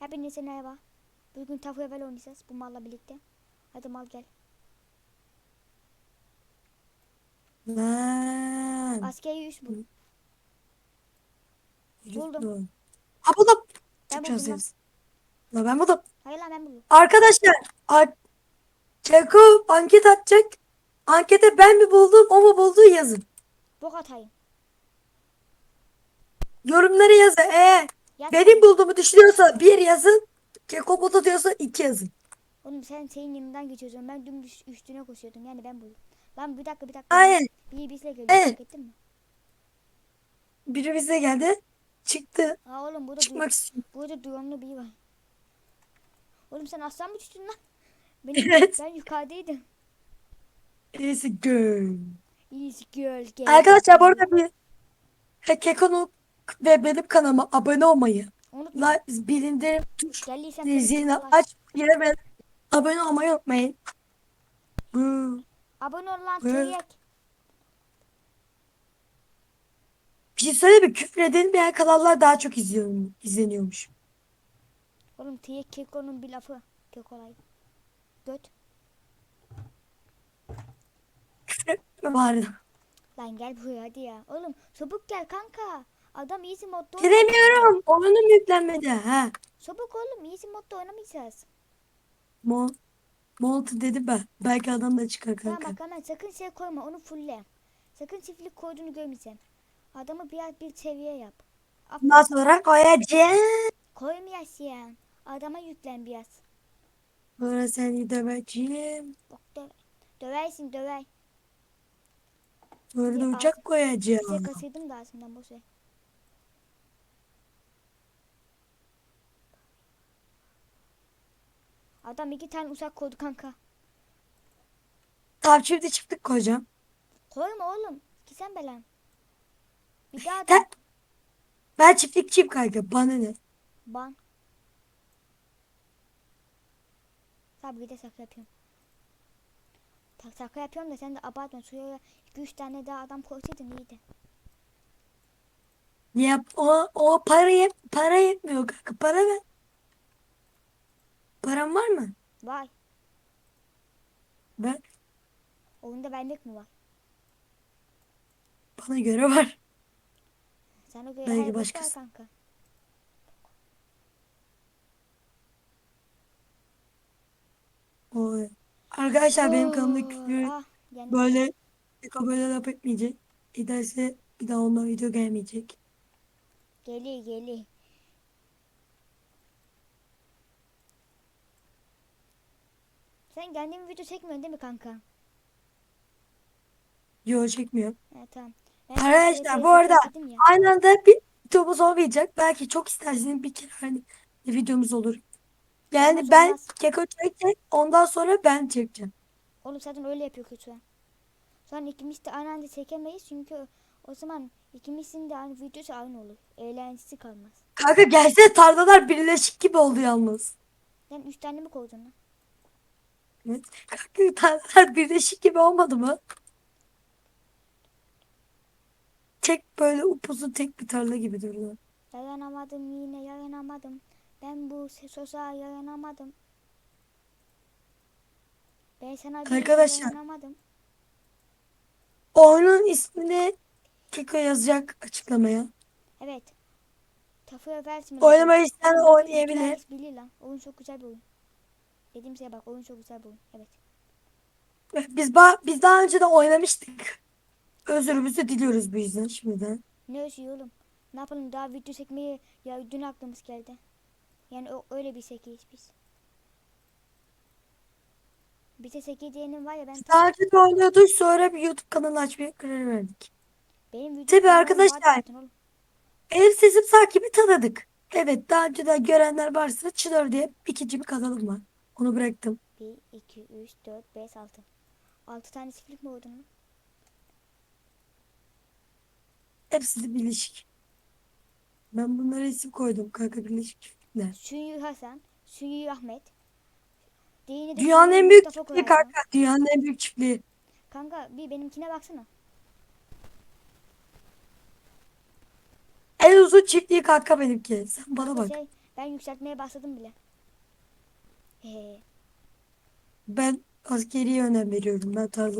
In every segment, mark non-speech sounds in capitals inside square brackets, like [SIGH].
Hepinize merhaba. Bugün Tafu Evel oynayacağız bu malla birlikte. Hadi mal gel. Lan. Askeri üs bul. buldum. Ha buldum. Ben buldum lan. La ben buldum. Hayır lan ben buldum. Arkadaşlar. Ar Çeko anket atacak. Ankete ben mi buldum o mu buldu yazın. Bok atayım. Yorumlara yazın. Eğer Yaz. benim bulduğumu düşünüyorsa bir yazın. Keko buldu diyorsa iki yazın. Oğlum sen senin yanından geçiyorsun. Ben dümdüz üstüne koşuyordum. Yani ben buldum. Lan bir dakika bir dakika. Aynen. Bir bizle geliyor. Evet. Fark ettin mi? Biri bize geldi. Çıktı. Aa oğlum burada, Çıkmak istiyor. burada drone'lu biri var. Oğlum sen aslan mı düştün lan? Benim, [LAUGHS] Evet. Ben yukarıdaydım. Neyse göl. Easy girl gel. Arkadaşlar bu arada bir Keko'nun ve benim kanalıma abone olmayı, Unutma. like, bildirim Geldiysen zilini aç yere ve abone olmayı unutmayın. Bu Abone ol lan Evet. teyek. bir şey söyleyeyim mi? Küfür edilmeyen kanallar daha çok izliyorum, izleniyormuş. Oğlum teyek keko'nun bir lafı. Kekolay. Göt. Küfür etme bari. Lan gel buraya hadi ya. Oğlum çabuk gel kanka. Adam easy modda. Giremiyorum. Oyunum yüklenmedi. Ha. Çabuk oğlum easy modda oynamayacağız. Mo Monty dedim ben. Belki adam da çıkar Tamam kanka. bak hemen sakın şey koyma onu fulle. Sakın çiftlik koyduğunu görmeyeceğim. Adamı biraz bir seviye yap. Ondan sonra koyacağım. Koymayasın. Adama yüklen biraz. Sonra seni döveceğim. Bak döve. Döversin döver. Sonra da uçak koyacağım. kasırdım da aslında boş ver. Adam iki tane uçak koydu kanka. Tamam şimdi çiftlik koyacağım. Koyma oğlum. Ki sen belan. Bir daha da ben çiftlikçiyim kanka. Bana ne? ban. Tabii bir de şaka yapıyorum. Tak şaka yapıyorum da sen de abartma. Şuraya 2-3 tane daha adam koysaydın iyiydi. Yap o o para yet para yetmiyor kanka. Para ver. Param var mı? Vay. Ben Oyunda benlik mi var? bana göre var. Sana göre Belki var başkası. kanka. Oy. Arkadaşlar benim kanalımda Oo, küfür Ah, yani böyle böyle laf etmeyecek. Giderse bir daha ondan video gelmeyecek. geliyor geliyor. Sen kendin video çekmiyorsun değil mi kanka? Video çekmiyor. He tamam. Ben Arkadaşlar bu arada ya. aynı anda bir videomuz olmayacak. Belki çok isterseniz bir kere hani bir videomuz olur. Yani Olmaz, ben olmaz. Keko çekecek. Ondan sonra ben çekeceğim. Oğlum zaten öyle yapıyor kötü. Sonra ikimiz de aynı anda çekemeyiz çünkü o zaman ikimizin de aynı videosu aynı olur. Eğlencesi kalmaz. Kanka gelse tarlalar birleşik gibi oldu yalnız. Sen üç tane mi koydun Kanka [LAUGHS] tarlalar birleşik gibi olmadı mı? Tek böyle upuzun tek bir tarla gibi duruyor. Yaranamadım yine yaranamadım. Ben bu sosa yaranamadım. Ben sana bir Arkadaşlar. yaranamadım. Oyunun ismini Keko yazacak açıklamaya. Evet. Tafu Evers mi? Oynamayı isteyen oynayabilir. herkes bilir lan. Oyun çok güzel bir oyun. Dediğim şeye bak oyun çok güzel bir oyun. Evet. Biz ba biz daha önce de oynamıştık. Özürümüzü diliyoruz bu yüzden şimdiden. Ne özü oğlum? Ne yapalım daha video çekmeyi ya dün aklımız geldi. Yani o, öyle bir sekiyiz biz. Bize seki diyenin var ya ben Daha önce de oynuyorduk sonra bir YouTube kanalı açmaya karar verdik. benim video Tabii arkadaşlar. Benim sesim sakibi tanıdık. Evet daha önceden görenler varsa Çınarı diye ikinci bir kanalım var. Onu bıraktım. 1, 2, 3, 4, 5, 6. 6 tane çiftlik mi lan? Hepsi de birleşik. Ben bunlara isim koydum kanka birleşik çiftlikler. Sünyü Hasan, Sünyü Ahmet. De Dünyanın en büyük Mustafa çiftliği kanka. Dünyanın en büyük çiftliği. Kanka bir benimkine baksana. En uzun çiftliği kanka benimki. Sen bana bak. Şey, Ben yükseltmeye başladım bile. He. Ben askeriye önem veriyorum. Ben tarla.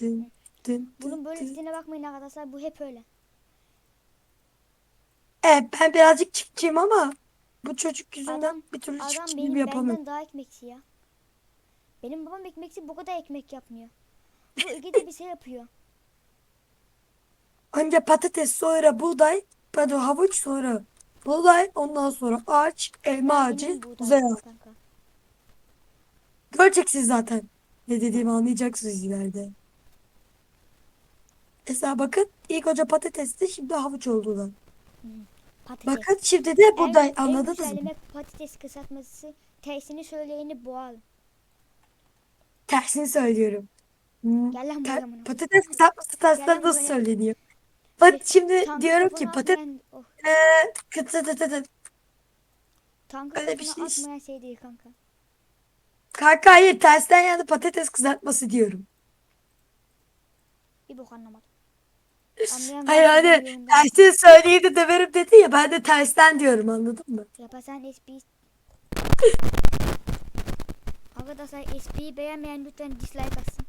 Dın, dın, Bunun dın, böyle dın. stiline bakmayın arkadaşlar. Bu hep öyle. Evet ben birazcık çiftçiyim ama bu çocuk yüzünden Adam- bir türlü Adam benim yapamıyorum. benden daha ekmeksi ya. Benim babam ekmeksi bu kadar ekmek yapmıyor. Bu Ege'de bir şey yapıyor. Önce patates sonra buğday, pardon havuç sonra buğday ondan sonra ağaç, elma ağacı, kanka. Göreceksiniz zaten. Ne dediğimi anlayacaksınız ileride. Mesela bakın ilk önce patatesti şimdi havuç oldular. Patates. Bakın şimdi de buğday en, en anladınız güzel mı? patates kısaltması. Tersini söyleyeni boğalım. Tersini söylüyorum. Hmm, Gel lan buraya patates kızartması tersine nasıl söyleniyor? Bak şimdi Tankın diyorum ki patates oh, tankın Öyle bir şey- atmayan şey değil kanka. Kanka hayır tersten yani patates kızartması diyorum. Bir bok anlamadım. Anlayan Hayır hani tersten söyleyeyim de döverim dedi ya ben de tersten diyorum anladın mı? Yaparsan espri... Arkadaşlar espriyi beğenmeyen lütfen dislike atsın.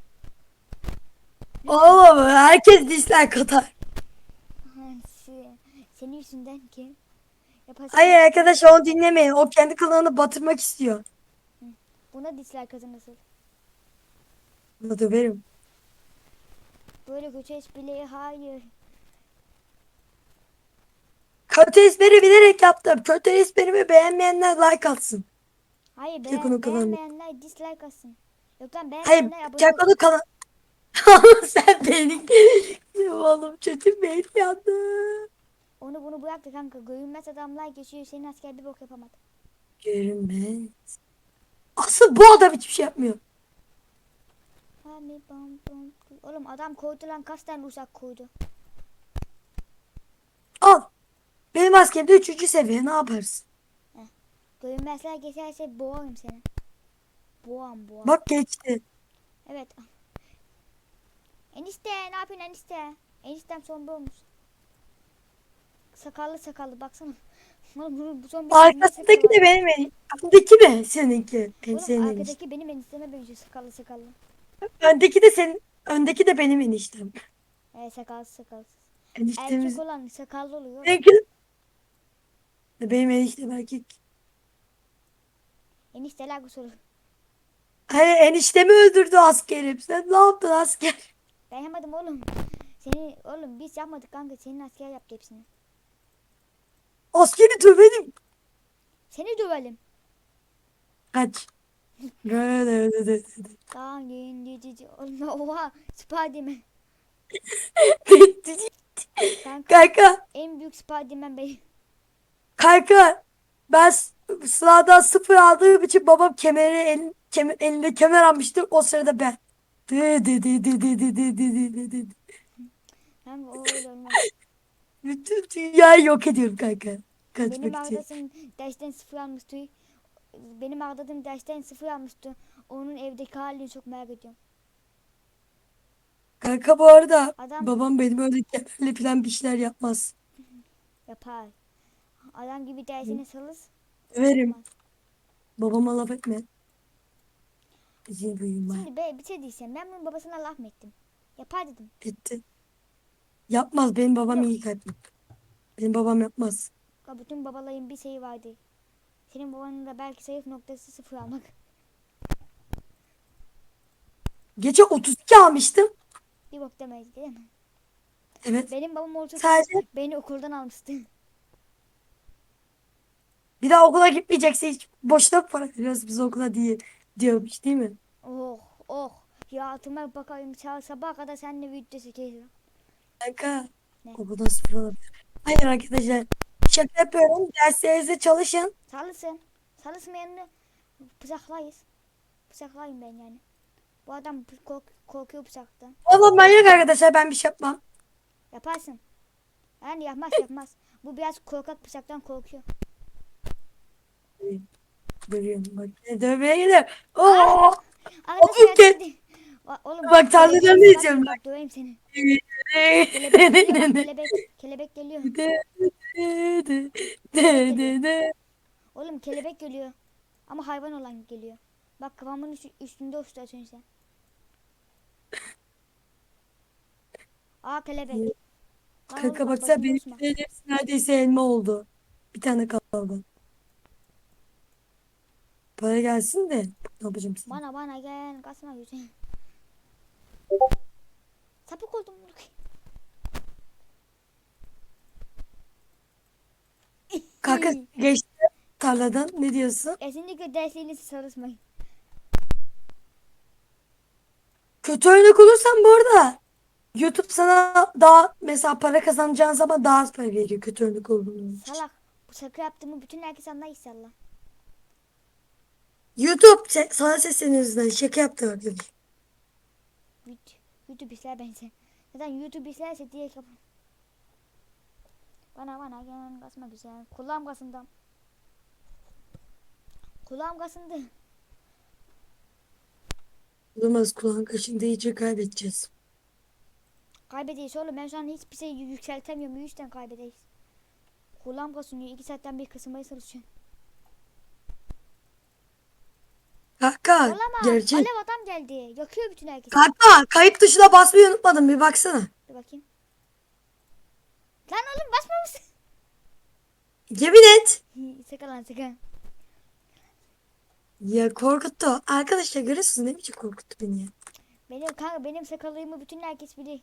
Oğlum herkes dislike atar. Senin yüzünden ki. Yaparsan Hayır arkadaş onu dinlemeyin. O kendi kanalını batırmak istiyor. Buna dislike atın nasıl? Ona döverim. Böyle kötü esprileri hayır. Kötü espri bilerek yaptım. Kötü esprimi beğenmeyenler like atsın. Hayır beğen, onu kalan- beğenmeyenler dislike atsın. Yok lan Hayır beğenmeyenler abone tek ol. onu kanal... [LAUGHS] Sen beni... [LAUGHS] Oğlum çocuğum benim yandı. Onu bunu bıraktı kanka. Görünmez adamlar geçiyor. Senin asker bir bok yapamadı. Görünmez. Asıl bu adam hiçbir şey yapmıyor. Bam. Oğlum adam koydu lan kaç tane uzak koydu. Al. Benim askerim de üçüncü seviye ne yaparsın? Görünmezler geçerse boğarım seni. Boğam boğam. Bak geçti. Evet. Enişte ne yapıyorsun enişte? Eniştem zombi olmuş. Sakallı sakallı baksana. Oğlum bu, bu zombi Arkasındaki de benim en... Öndeki mi seninki? En Oğlum senin arkadaki benim enişteme benziyor sakallı sakallı. Öndeki de senin... Öndeki de benim eniştem. Evet sakalsız sakalsız. Eniştemiz... Erkek olan sakallı oluyor. Benimki... Benim eniştem erkek. Enişteler kusuru. Hani eniştemi öldürdü askerim. Sen ne yaptın asker? Ben yapmadım oğlum. Seni oğlum biz yapmadık kanka. Senin asker yaptı hepsini. Askeri dövelim. Seni dövelim. Kaç. tamam yayın cici. Oha Spiderman. [LAUGHS] Kanka, Kanka. En büyük Spiderman bey. Kanka. Ben sınavdan sıfır aldığım için babam kemeri el, kemer, elinde kemer almıştı. O sırada ben. Kanka o öyle olmaz. Bütün dünyayı yok ediyorum kanka. Benim Kaçmak için. arkadaşım dersten sıfır almıştı. Benim arkadaşım dersten sıfır almıştı. Onun evdeki halini çok merak ediyorum. Kanka bu arada Adam- babam benim öyle kemerle falan bir şeyler yapmaz. [LAUGHS] Yapar. Adam gibi dersine salız. Yapmaz. Babama laf etme. Şimdi be bir şey diyeceğim. Ben bunun babasına laf mı ettim? Yapar dedim. Etti. Yapmaz. Benim babam iyi kalpli. Benim babam yapmaz. Ya bütün babaların bir şeyi vardı. Senin babanın da belki zayıf noktası sıfır almak. Gece 32 almıştım. Bir bok demeyiz değil mi? Evet. Benim babam orta Sadece beni okuldan almıştı. bir daha okula gitmeyecekse hiç boşuna para veriyoruz biz okula diye diyormuş değil mi? Oh oh. Ya altıma bakayım sabaha kadar seninle video çekeceğim. Kanka. Ne? Okuldan sıfır alabilir. Hayır arkadaşlar. Şaka yapıyorum. Derslerinizde çalışın. Salısın. Salısmayanını bıçaklayız. Bıçaklayın ben yani. Bu adam kork korkuyor bıçaktan. Oğlum manyak arkadaşlar ben bir şey yapmam. Yaparsın. Yani yapmaz yapmaz. Bu biraz korkak bıçaktan korkuyor. Görüyorum bak. Ne dövmeye gidiyor. Oo. Va- Oğlum Bak, tarlalarını bak, izliyorum Bak döveyim seni. [LAUGHS] Kelebek geliyor kelebek. Kelebek geliyor. Oğlum kelebek geliyor. Ama hayvan olan geliyor. Bak üstü, üstünde uçtu az önce. Aa kelebek. Kanka baksana benim hepsi neredeyse elma oldu. Bir tane kaldı. Para gelsin de ne yapacağım sana? Bana bana gel kasma güzel. Sapık oldum. Kanka geçti tarladan ne diyorsun? Kesinlikle derslerinizi çalışmayın. Kötü örnek olursan bu arada YouTube sana daha mesela para kazanacağın zaman daha az para veriyor kötü örnek olduğunu. Salak. Bu şaka yaptığımı bütün herkes anlar inşallah. YouTube se- sana sesleniyoruz şaka yaptı arkadaş. YouTube, YouTube izler bence. Zaten YouTube izlerse diye kapı. Bana bana gel kasma güzel. Kulağım kasındı. Kulağım kasındı. Olmaz kulağın kaşındı iyice kaybedeceğiz. Kaybedeyiz oğlum ben şu an hiçbir şey yükseltemiyorum. Bu yüzden kaybedeyiz. Kulağım kasınıyor. iki saatten bir kısmaya çalışıyorum. Kanka Olamaz. gerçek. Alev adam geldi. Yakıyor bütün herkesi. Kanka kayıt tuşuna basmayı unutmadım bir baksana. Dur bakayım. Lan oğlum basmamışsın. Yemin et. Sakın lan sakın. Ya korkuttu. Arkadaşlar görüyorsunuz ne biçim korkuttu beni. Benim kanka benim sakalımı bütün herkes bilir.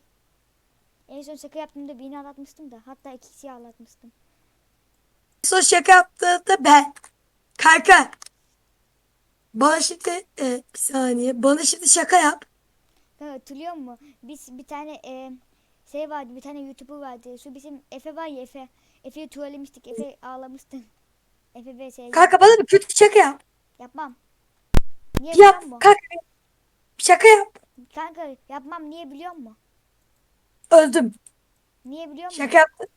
En son şaka yaptığımda birini ağlatmıştım da. Hatta iki kişiyi ağlatmıştım. Son şaka yaptığında ben. Kanka. Bana şimdi e, bir saniye. Bana şimdi şaka yap. Kanka hatırlıyor musun? Biz bir tane e, şey vardı bir tane YouTuber vardı. Şu bizim Efe var ya Efe. Efe'yi trollemiştik. Efe ağlamıştı. [LAUGHS] Efe ve şey Kanka bana bir kötü şaka yap. yapmam. Niye Yap. biliyor musun? Bir şaka yap. Kanka yapmam niye biliyor musun? Öldüm. Niye biliyor musun? Şaka yaptım.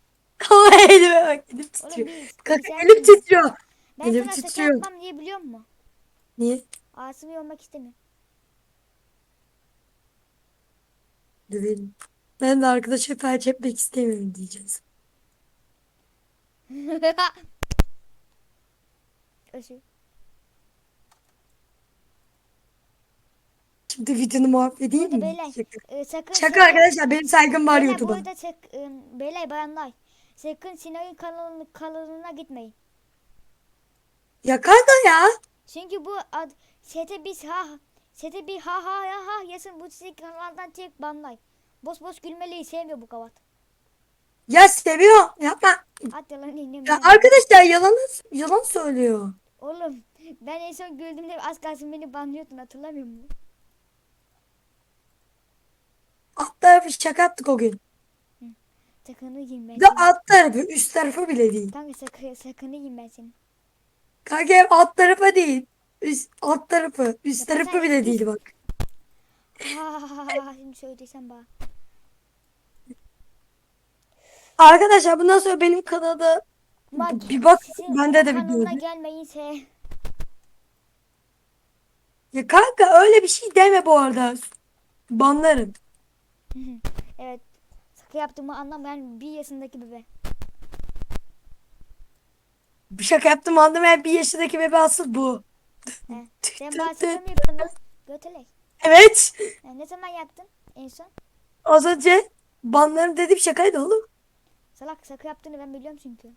[LAUGHS] Ama elime bak. Elim Oğlum titriyor. Kanka elim titriyor. Ben elim sana şaka titriyor. yapmam niye biliyor musun? Niye? Ağzımı yormak istemiyorum. Dedim. Ben de arkadaşa felç etmek istemiyorum diyeceğiz. Şimdi videonu mahvedeyim mi? beyler Şaka. e, sakın Şaka Sinan- arkadaşlar benim saygım var Beyler YouTube'a. burada sak, e, beyler bayanlar sakın Sinan'ın kanalına, kanalına gitmeyin. Ya kanka ya. Çünkü bu ad, sete biz ha sete bir ha ha ya ha yasın bu sizi kanaldan çek banlay. Boş boş gülmeliyi sevmiyor bu kavat. Ya seviyor. Yapma. Hadi lan indim. Ya arkadaşlar yalan yalan söylüyor. Oğlum ben en son güldüğümde az kalsın beni banlıyordun hatırlamıyor musun? Alt tarafı şaka yaptık o gün. Sakını yiyeyim ben seni. alt tarafı üst tarafı bile değil. Kanka sakı, sakını yiyeyim ben seni. Kanka hep alt tarafı değil. Üst, alt tarafı. Üst Ya tarafı bile değil bak. Ha şimdi söylesem bana. Arkadaşlar bundan sonra benim kanalda Bak, bir bak bende de video. kanalına oluyor. gelmeyinse Ya kanka öyle bir şey deme bu arada. Banlarım. [LAUGHS] evet sakı yaptığımı anlamayan bir yaşındaki bebe. Bir şaka yaptım anlamayan bir yaşındaki bebe asıl bu. He. [LAUGHS] Sen şaka? Götelek. Evet. Ya ne zaman yaptın en son? Az önce banlarım dediğim şakaydı oğlum. Salak şaka yaptığını ben biliyorum çünkü.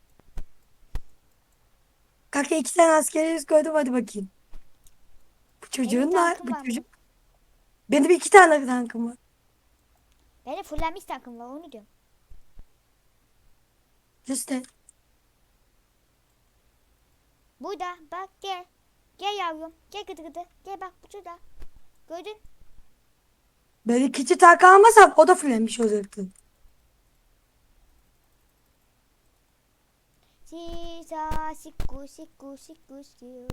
Kanka iki tane askeri yüz koydum hadi bakayım. Bu çocuğun da tankın bu var mı? çocuk. Benim iki tane tankım var. Benim fullenmiş takım var onu diyorum. Göster. Burada bak gel. Gel yavrum. Gel gıdı gıdı. Gel bak bu şurada. Gördün? Ben ikinci tank almasam o da fullenmiş olacaktı. Sisa siku siku siku siku.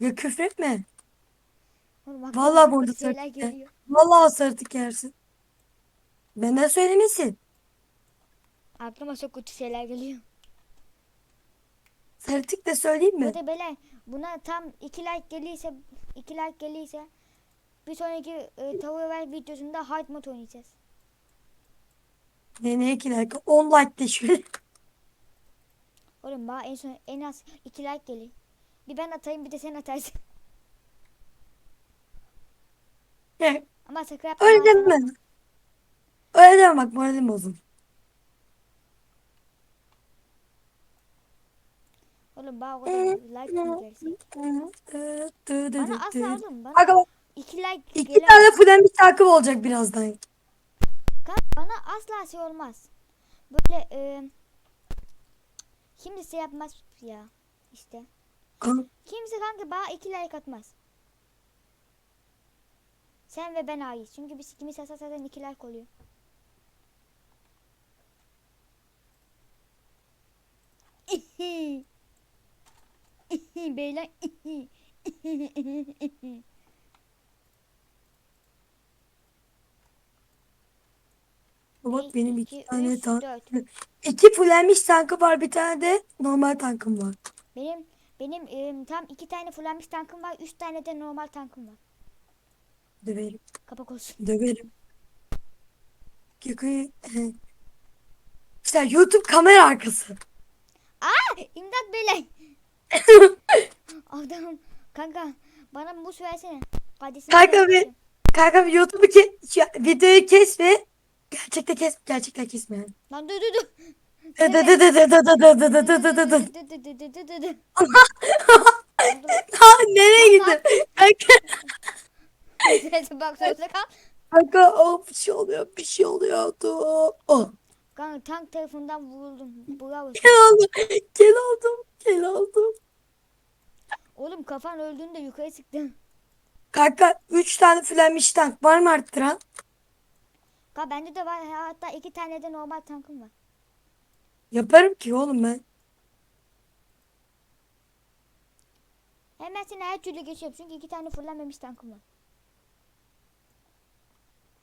Ya küfür etme. Oğlum aklıma Vallahi burada sarık. Vallahi o sarıtık yersin. Benden söylemesin. Aklıma çok kötü şeyler geliyor. Sarıtık da söyleyeyim mi? Burada böyle buna tam 2 like gelirse 2 like gelirse bir sonraki e, Tower Ver videosunda hard mode oynayacağız. Ne ne iki dakika. 10 like de şöyle. Oğlum bana en son en az iki like geliyor. Bir ben atayım bir de sen atarsın. Ne? [LAUGHS] [LAUGHS] Ama sakın yapma. Öyle deme. Öyle deme bak moralim bozuldu. Oğlum bana o kadar like mi gelsin? Bana asla oğlum bana Kanka bak iki like iki gelemez. tane fren bir takip olacak birazdan. Kanka bana asla şey olmaz. Böyle e, kimse yapmaz ya işte. Kimse kanka bana iki like atmaz. Sen ve ben hariç. Çünkü biz ikimiz asla zaten iki like oluyor. Beyler. Bak Bir, benim iki, iki tane üç, tank. dört. [LAUGHS] İki fullenmiş tankım var bir tane de normal tankım var. Benim benim e, tam iki tane fullenmiş tankım var. Üç tane de normal tankım var. Döverim. Kapak olsun. Döverim. Yakayı. [LAUGHS] İşte YouTube kamera arkası. Aa, imdat beyler. Adam kanka bana muz versene. Kardeşim Kanka bir- Kanka YouTube'u ke şu- videoyu kes ve gerçekte kes gerçekten kesme yani. Lan dur dur dur. Dı dı dı dı dı dı dı dı dı dı dı dı dı. Dı dı dı dı dı dı dı. Ha, Nereye gittin? Kanka, Neyse bak sözde kal. kanka oh, bir şey oluyor bir şey oluyor. Dur. Oh. Kanka tank tarafından vuruldum. Bravo. Gel aldım. Gel aldım. Gel aldım. Oğlum kafan öldüğünde yukarı çıktın. Kanka 3 tane flenmiş tank var mı arttıran? Kanka bende de var hatta iki tane de normal tankım var. Yaparım ki oğlum ben. Hemen seni her türlü geçiyorum çünkü iki tane fırlanmamış tankım var.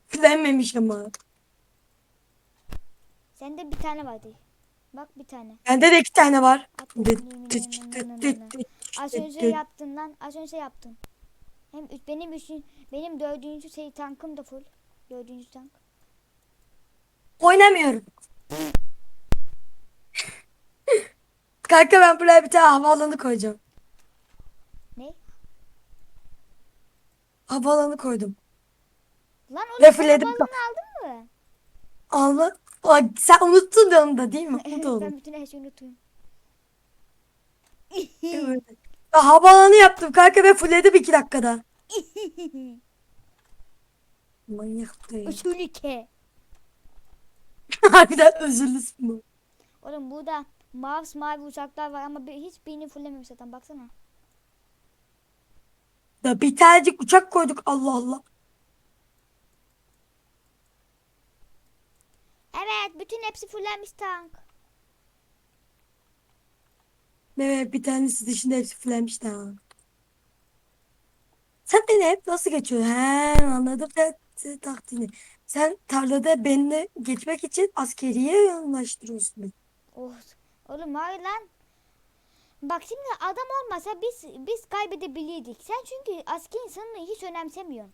Flenmemiş ama. Sende bir tane vardı. Bak bir tane. Bende de 2 tane var. Az önce yaptın lan. Az önce yaptın. Hem benim üçün, benim dördüncü şey tankım da full. Dördüncü tank. Oynamıyorum. Kanka ben buraya bir tane havaalanı koyacağım. Ne? Havaalanı koydum. Lan fulledim. balonu aldın mı? Allah. Aa, sen unuttun da onu da değil mi? [LAUGHS] Oğlum. ben bütün her şeyi unutuyorum. Evet. Ya, havaalanı yaptım kanka ve fullledim 2 dakikada. [LAUGHS] Manyak değil. Usulüke. [LAUGHS] Harbiden özürlüsün bu. Oğlum burada mavi mavi uçaklar var ama bir, hiç birini fullememiş zaten baksana. Da bir tanecik uçak koyduk Allah Allah. Evet bütün hepsi fullenmiş tank. Evet bir tanesi dışında hepsi fullenmiş daha. Sen beni hep nasıl geçiyorsun? He anladım ben senin taktiğini. Sen tarlada benimle geçmek için askeriye yoğunlaştırıyorsun beni. Oh. Oğlum hayır lan. Bak şimdi adam olmasa biz biz kaybedebilirdik. Sen çünkü asker insanını hiç önemsemiyorsun.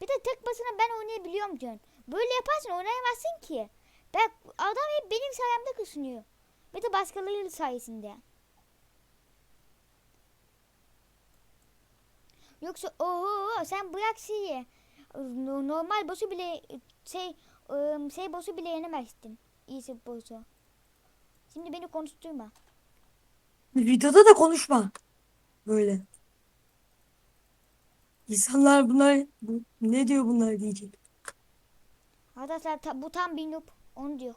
Bir de tek başına ben oynayabiliyorum diyorsun. Böyle yaparsan oynayamazsın ki. Bak adam hep benim sayemde kısınıyor. Bir de başkaları sayesinde. Yoksa oho sen bırak şeyi. No- Normal boss'u bile şey şey boss'u bile yenemezsin. İyisi boss'u. Şimdi beni konuşturma. Videoda da konuşma. Böyle. İnsanlar bunlar bu, ne diyor bunlar diyecek. Arkadaşlar ta- bu tam bir noob. Onu diyor.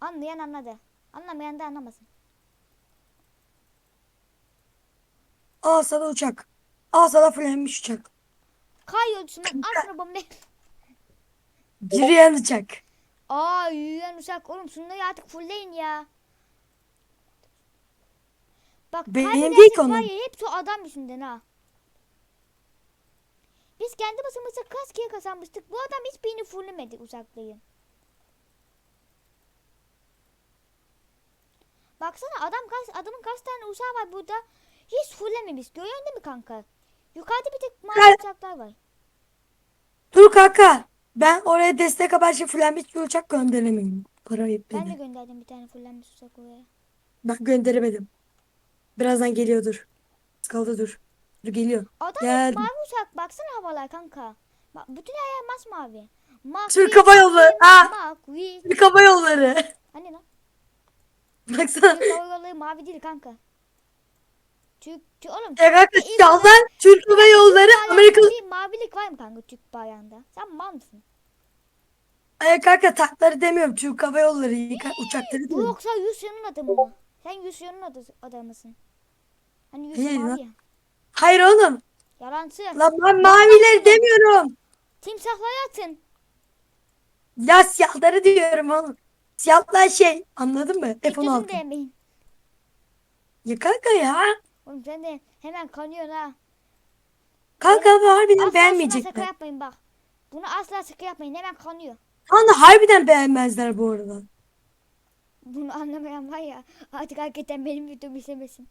Anlayan anladı. Anlamayan da anlamasın. Al sana uçak. Al sana fullenmiş uçak. Kay al sana bomba. Yürüyen uçak. Aa yürüyen uçak. Oğlum şunları artık fullleyin ya. Bak Benim değil onun. ya hepsi adam yüzünden ha. Biz kendi başımıza kaç kere kazanmıştık. Bu adam hiçbirini fullemedi uzaklayın. Baksana adam kaç, adamın kaç tane uçağı var burada. Hiç fullememiş. Görüyorsun değil mi kanka? Yukarıda bir tek mavi Ben- uçaklar var. Dur kanka. Ben oraya destek amaçlı fullenmiş bir uçak gönderemeyim. Para Ben de gönderdim bir tane fullenmiş uçak oraya. Ben gönderemedim. Birazdan geliyordur. Kaldı dur. Dur geliyor. Adam mavi uçak baksana havalar kanka. Bak bütün her yer masmavi. Mavi. Türk Hava Yolları. Ha, Mavi. Türk Hava Yolları. Hani lan? [LAUGHS] Baksana. Türk Hava Yolları mavi değil kanka. Türk, Türk oğlum. İlk siyahlar Türk Hava Yolları bayrağında Amerika. Bir mavilik var mı kanka Türk bayrağında? Sen mal mısın? Ay kanka tatları demiyorum. Türk Hava Yolları yıka- uçakları Bu diyorum. yoksa Yusya'nın adamı mı? Sen Yusya'nın adı, adamısın. Hani Yusya Hayır lan. mavi ya. Hayır oğlum. Yalancı. Lan ben mavileri demiyorum. Timsahları atın. Ya siyahları diyorum oğlum. Siyahlar şey anladın mı? F16. F16. demeyin. Ya kanka ya. Oğlum sen de hemen kanıyorsun ha. Kanka ama harbiden Asla beğenmeyecekler. şaka yapmayın bak. Bunu asla şaka yapmayın. Hemen kanıyor. Kanka harbiden beğenmezler bu arada. Bunu anlamayan var ya artık hakikaten benim videomu izlemesin.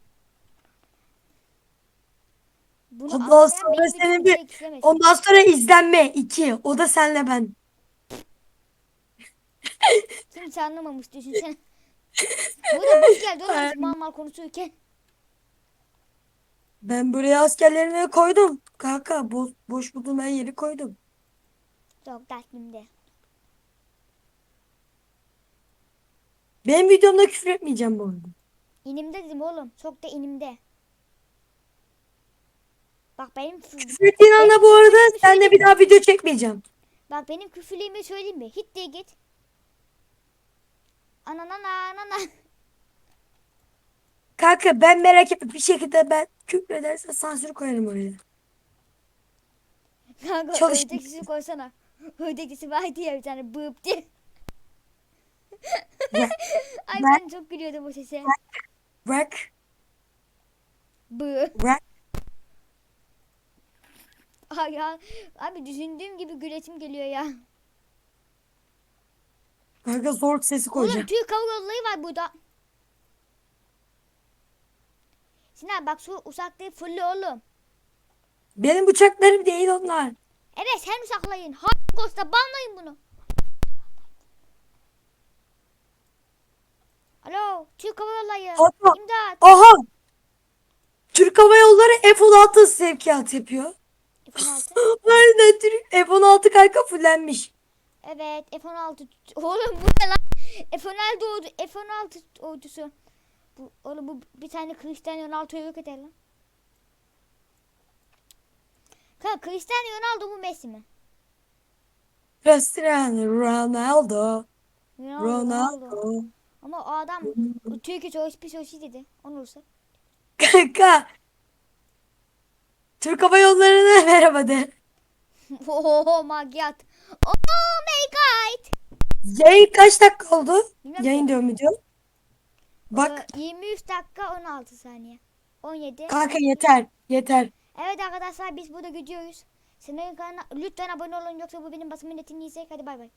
Bunu Ondan sonra senin bir izlemesin. ondan sonra izlenme 2. O da senle ben. Kimse anlamamış düşünsene. Burada boş geldi oğlum [LAUGHS] mal mal konuşurken. Ben buraya askerlerini koydum. Kanka boş, boş bulduğum her yeri koydum. Çok dertlimde. Benim videomda küfür etmeyeceğim bu arada. İnimde dedim oğlum. Çok da inimde. Bak benim Küfür ettiğin anda bu arada seninle bir daha video çekmeyeceğim. bak benim küfürlüğümü söyleyeyim mi? Hit diye git. Ananana anana. Kanka ben merak etme bir şekilde ben küfür ederse sansür koyarım oraya. Kanka Çalış- ördek sesi koysana. Ördek sesi var diye bir tane bıp diye. [LAUGHS] Bırak, [LAUGHS] Ay bırak. ben çok gülüyordum o sese. bırak, Bı. bırak. Ay ya. Abi düşündüğüm gibi gülesim geliyor ya. Kanka zor sesi Oğlum koyacağım. Türk Hava Yolları var burada. Sinan bak şu uzaklığı fulle oğlum. Benim uçaklarım değil onlar. Evet sen uzaklayın. Holocaust'ta banlayın bunu. Alo Türk Hava Yolları. Hatta- İmdat. Aha! Türk Hava Yolları F-16 sevkiyat yapıyor. F-16. Harbiden Türk F-16 kanka fullenmiş. Evet F-16. Oğlum bu ne lan? F-16 doğdu. F-16 ordusu. Bu, oğlum bu bir tane Cristiano Ronaldo'yu yok eder lan. Kanka Cristiano Ronaldo mu Messi mi? Cristiano Ronaldo. Ronaldo. Ama o adam Türkiye çok o şey dedi. Onu olursa. Kanka. Türk Hava Yolları'na [LAUGHS] merhaba de. Oh my god. Oh my god. Yayın kaç dakika oldu? Bilmem Yayın devam ediyor. Bak Ee, 23 dakika 16 saniye. 17. kanka yeter. Yeter. Evet arkadaşlar biz burada gidiyoruz. Senin kanalına lütfen abone olun yoksa bu benim basımın etini yiyecek. Hadi bay bay.